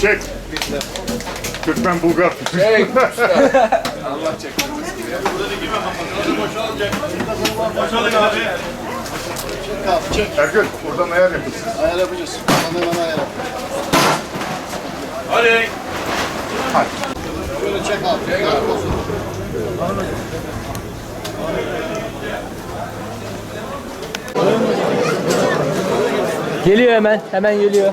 Çek. Türkmen Bulgar. Çek. Ergün buradan ayar yapılsın. Ayar yapacağız. Hemen hemen ayar yap. Hadi. Şöyle çek abi. Çek abi. Geliyor hemen. Hemen geliyor.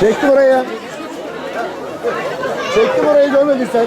Çektim oraya. Çektim orayı görmedin sen.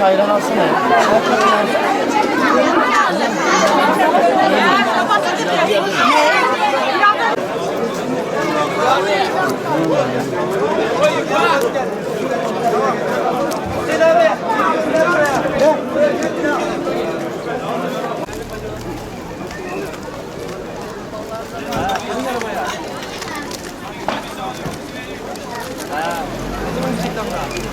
Hayır hayran alsana. Ha.